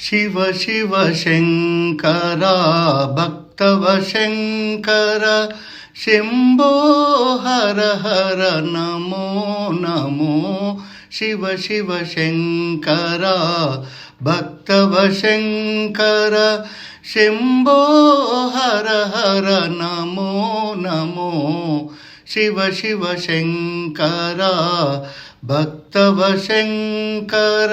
శివ శివ శంకర భక్తవ శంకర శంభో హర హర నమో నమో శివ శివ శంకర భక్తవ శంకర శంభో హర హర నమో నమో శివ శివ శంకర భక్తవ శంకర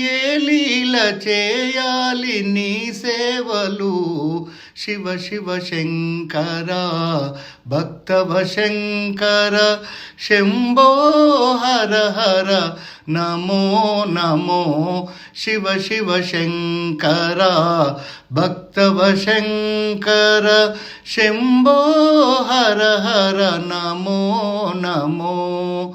ఏ లీల చేయాలి నీ సేవలు? శివ శివ శంకర భక్తవ శంకర. శంభో హర హర నమో నమో శివ శివ శంకర భక్తవ శంకర. శంభో హర హర నమో నమో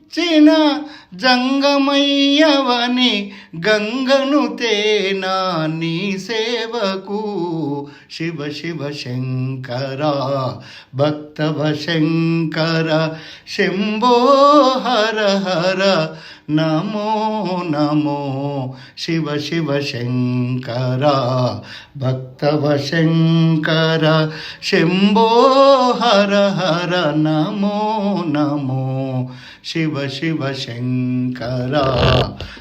చిన జంగమయ్యవని గంగను తేనా నీ సేవకు? శివ శివ శంకర భక్తవ శంకర శంభో హర హర నమో నమో శివ శివ శంకర భక్తవ శంకర శంభో హర హర నమో నమో శివ శివ శంకర